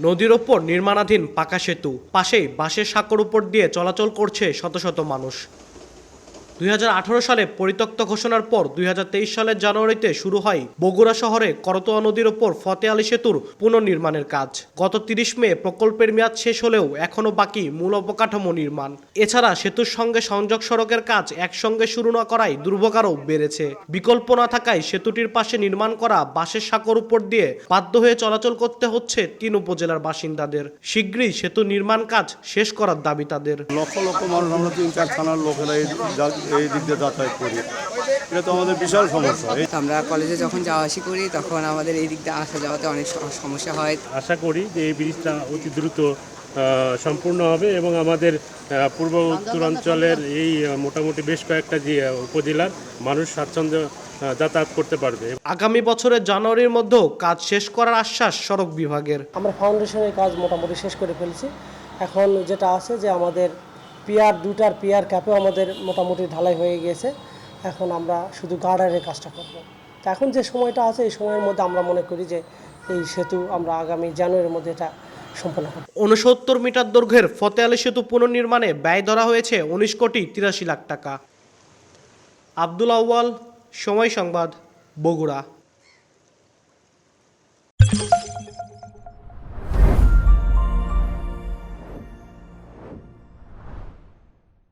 নদীর ওপর নির্মাণাধীন পাকা সেতু, পাশেই বাঁশের সাঁকোর উপর দিয়ে চলাচল করছে শত শত মানুষ। দুই হাজার আঠারো সালে পরিত্যক্ত ঘোষণার পর দুই হাজার তেইশ সালের জানুয়ারিতে শুরু হয় বগুড়া শহরে করতোয়া নদীর ওপর ফতে আলী সেতুর পুনর্নির্মাণের কাজ। গত তিরিশ মে প্রকল্পের মেয়াদ শেষ হলেও এখনও বাকি মূল অবকাঠামো নির্মাণ। এছাড়া সেতুর সঙ্গে সংযোগ সড়কের কাজ একসঙ্গে শুরু না করায় দুর্ভোগারও বেড়েছে। বিকল্প না থাকায় সেতুটির পাশে নির্মাণ করা বাঁশের সাঁকোর উপর দিয়ে বাধ্য হয়ে চলাচল করতে হচ্ছে তিন উপজেলার বাসিন্দাদের। শীঘ্রই সেতু নির্মাণ কাজ শেষ করার দাবি তাদের। লক্ষ লক্ষ মানুষ আমরা তিন চার থানার লোকেরা এই দিক দিয়ে যাতায়াত করি। এটা তো আমাদের বিশাল সমস্যা। এই আমরা কলেজে যখন যাওয়া আসি করি তখন আমাদের এই দিক দিয়ে আসা যাওয়াতে অনেক সমস্যা হয়। আশা করি যে এই ব্রিজটা অতি দ্রুত সম্পূর্ণ হবে এবং আমাদের পূর্ব উত্তরাঞ্চলের এই মোটামুটি বেশ কয়েকটা যে উপজেলার মানুষ স্বাচ্ছন্দ্য যাতায়াত করতে পারবে। আগামী বছরের জানুয়ারির মধ্যেও কাজ শেষ করার আশ্বাস সড়ক বিভাগের। আমরা ফাউন্ডেশনের কাজ মোটামুটি শেষ করে ফেলছি। এখন যেটা আছে যে আমাদের পিয়ার দুটার পিয়ার ক্যাপেও আমাদের মোটামুটি ঢালাই হয়ে গিয়েছে এখন আমরা শুধু গার্ডারের কাজটা করব। এখন যে সময়টা আছে, এই সময়ের মধ্যে আমরা মনে করি যে এই সেতু আমরা আগামী জানুয়ারির মধ্যে এটা সম্পন্ন করব। উনসত্তর মিটার দৈর্ঘ্যের ফতে আলী সেতু পুনর্নির্মাণে ব্যয় ধরা হয়েছে উনিশ কোটি তিরাশি লাখ টাকা। আব্দুল আউয়াল, সময় সংবাদ, বগুড়া।